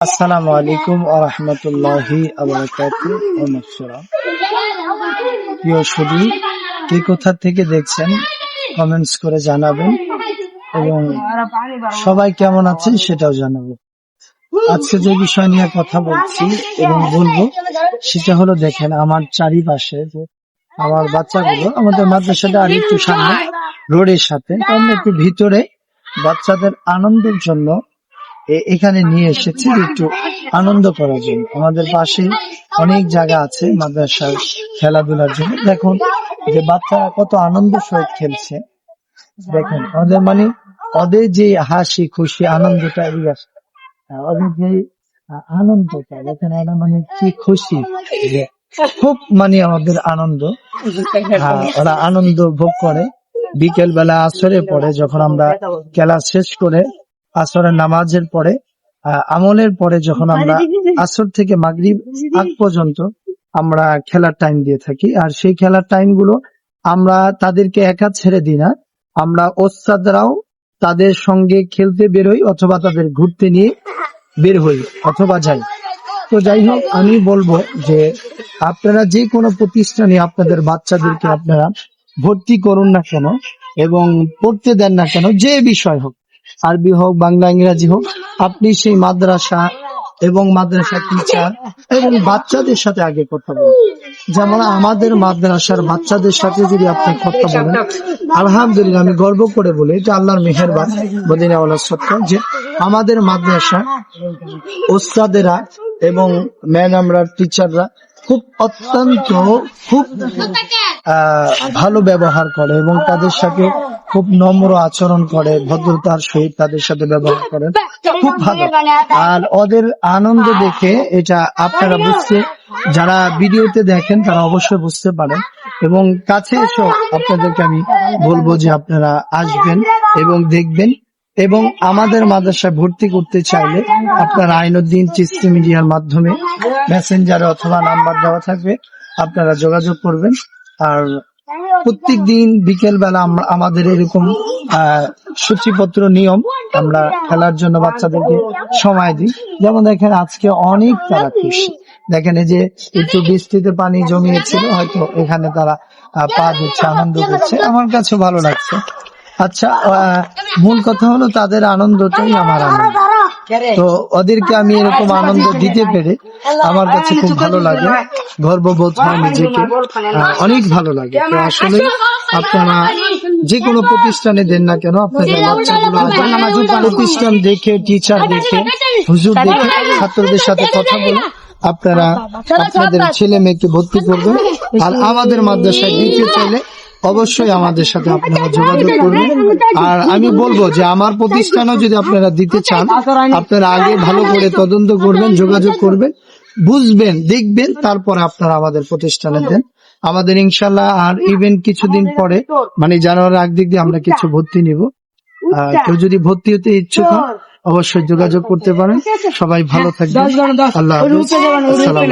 আসসালামু আলাইকুম আরহামতুল্লাহি প্রিয় সুদী কে কোথা থেকে দেখছেন কমেন্টস করে জানাবেন এবং সবাই কেমন আছেন সেটাও জানাবেন। আজকে যে বিষয় নিয়ে কথা বলছি এবং বলব, সেটা হলো দেখেন আমার চারিপাশে যে আমার বাচ্চাগুলো আমাদের মাদ্রাসাটা আর একটু সামনে, রোডের সাথে আমরা একটু ভিতরে বাচ্চাদের আনন্দের জন্য এখানে নিয়ে এসেছি একটু আনন্দ করার জন্য। আমাদের পাশে অনেক জায়গা আছে মাদ্রাসার খেলাধুলার জন্য। দেখুন যে বাচ্চারা কত আনন্দ সহিত খেলছে। দেখেন ওদের মানে ওদের যে হাসি খুশি আনন্দটা ওদের যে আনন্দটা দেখেন এরা মানে কি খুশি। খুব মানে আমাদের আনন্দ। হ্যাঁ, ওরা আনন্দ ভোগ করে। বিকেল বেলা আসরে পরে যখন আমরা খেলা শেষ করে আসরের নামাজের পরে আহ, আমলের পরে যখন আমরা আসর থেকে মাগরিব আগ পর্যন্ত আমরা খেলার টাইম দিয়ে থাকি আর সেই খেলার টাইমগুলো আমরা তাদেরকে একা ছেড়ে দিই না। আমরা ওস্তাদরাও তাদের সঙ্গে খেলতে বেরোই অথবা তাদের ঘুরতে নিয়ে বের হই অথবা যাই। তো যাই হোক আমি বলব যে আপনারা যে কোনো প্রতিষ্ঠানে আপনাদের বাচ্চাদেরকে আপনারা ভর্তি করুন না কেন এবং পড়তে দেন না কেন যে বিষয় হোক। আরবি হোক, বাংলা, ইংরাজি হোক, আপনি সেই মাদ্রাসা এবং মাদ্রাসা টিচার এবং বাচ্চাদের সাথে আগে কথা বলুন। যেমন আমাদের মাদ্রাসার বাচ্চাদের সাথে যদি আপনি কথা বলেন, আলহামদুলিল্লাহ আমি গর্ব করে বলি, এটা আল্লাহর মেহেরবান বদিনাওয়ালা সত্য যে আমাদের মাদ্রাসা ওস্তাদেরা এবং ম্যাডামরা টিচাররা খুব অত্যন্ত, খুব ভালো ব্যবহার করে এবং তাদের সাথে খুব নম্র আচরণ করে, ভদ্রতার সহিত তাদের সাথে ব্যবহার করে। খুব ভালো। আর ওদের আনন্দ দেখে এটা আপনারা বুঝতে, যারা ভিডিওতে দেখেন তারা অবশ্যই বুঝতে পারেন। এবং কাছে এসো, আপনাদেরকে আমি বলব যে আপনারা আসবেন এবং দেখবেন। এবং আমাদের মাদ্রাসায় ভর্তি করতে চাইলে আপনারা আইনুদ্দিন চিস্তি মিডিয়ার মাধ্যমে মেসেঞ্জারে অথবা নাম্বার দেওয়া থাকবে। আপনারা যোগাযোগ করবেন। আর প্রত্যেক দিন বিকেল বেলা আমাদের এরকম সূচিপত্র নিয়ম আমরা খেলার জন্য বাচ্চাদেরকে সময় দিই। যেমন দেখেন আজকে অনেক তারা খুশি। দেখেন এই যে একটু বৃষ্টিতে পানি জমিয়েছিল, হয়তো এখানে তারা পা দিচ্ছে আনন্দ করছে। আমার কাছে ভালো লাগছে। আচ্ছা মূল কথা হলো তাদের আনন্দটাই আমার আনন্দ। তো ওদেরকে আমি এরকম আনন্দ দিতে পেরে আমার কাছে খুব ভালো লাগে। গর্ববোধ হয় নিজেকে। অনেক ভালো লাগে। তো আসলে আপনারা যে কোনো প্রতিষ্ঠানে দেন না কেন আপনাদের বাচ্চাগুলো প্রতিষ্ঠান দেখে টিচার দেখে হুজুর দেখে ছাত্রদের সাথে কথা বলে আপনারা আপনাদের ছেলে মেয়েকে ভর্তি করবেন। আর আমাদের মাদ্রাসায় দিতে চাইলে অবশ্যই আমাদের সাথে আপনারা যোগাযোগ করবেন। আর আমি বলব যে আমার প্রতিষ্ঠানও যদি আপনারা দিতে চান আপনারা আগে ভালো করে তদন্ত করবেন যোগাযোগ করবেন। বুঝবেন দেখবেন তারপরে আপনারা আমাদের প্রতিষ্ঠানে দেন। আমাদের ইনশাল্লাহ আর ইভেন কিছুদিন পরে মানে জানুয়ারি আগ দিক দিয়ে আমরা কিছু ভর্তি নিব। কেউ যদি ভর্তি হতে ইচ্ছুক হন অবশ্যই যোগাযোগ করতে পারেন। সবাই ভালো থাকবেন। আল্লাহ হাফিজ। আসসালামু